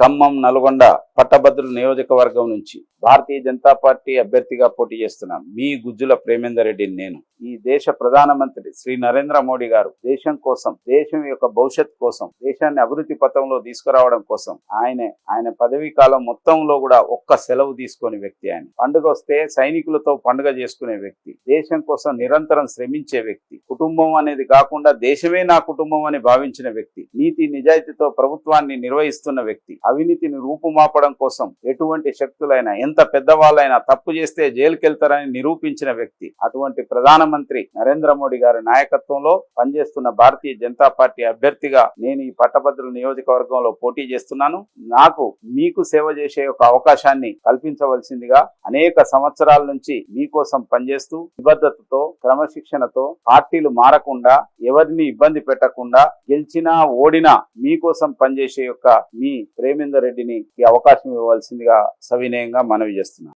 ఖమ్మం నల్గొండ పట్టభద్రుల నియోజకవర్గం నుంచి భారతీయ జనతా పార్టీ అభ్యర్థిగా పోటీ చేస్తున్న మీ గుజ్జుల ప్రేమేందర్ రెడ్డిని నేను. ఈ దేశ ప్రధానమంత్రి శ్రీ నరేంద్ర మోడీ గారు దేశం కోసం దేశం యొక్క భవిష్యత్ కోసం దేశాన్ని అభివృద్ధి పథంలో తీసుకురావడం కోసం ఆయనే ఆయన పదవీ కాలం మొత్తంలో కూడా ఒక్క సెలవు తీసుకునే వ్యక్తి ఆయన. పండుగ వస్తే సైనికులతో పండుగ చేసుకునే వ్యక్తి దేశం కోసం నిరంతరం శ్రమించే వ్యక్తి కుటుంబం అనేది కాకుండా దేశమే నా కుటుంబం అని భావించిన వ్యక్తి నీతి నిజాయితీతో ప్రభుత్వాన్ని నిర్వహిస్తున్న వ్యక్తి అవినీతిని రూపుమాపడం కోసం ఎటువంటి శక్తులైనా ఎంత పెద్దవాళ్ళైనా తప్పు చేస్తే జైలుకెళ్తారని నిరూపించిన వ్యక్తి అటువంటి ప్రధానమంత్రి నరేంద్ర మోడీ గారి నాయకత్వంలో పనిచేస్తున్న భారతీయ జనతా పార్టీ అభ్యర్థిగా నేను ఈ పట్టభద్రుల నియోజకవర్గంలో పోటీ చేస్తున్నాను. నాకు మీకు సేవ చేసే ఒక అవకాశాన్ని కల్పించవలసిందిగా అనేక సంవత్సరాల నుంచి మీకోసం పనిచేస్తూ నిబద్ధతతో క్రమశిక్షణతో పార్టీలు మారకుండా ఎవరిని ఇబ్బంది పెట్టకుండా గెలిచినా ఓడినా మీకోసం పనిచేసే యొక్క మీ ప్రేమేందర్ రెడ్డిని ఈ అవకాశం ఇవ్వవలసిందిగా సవినయంగా మనవి చేస్తున్నాను.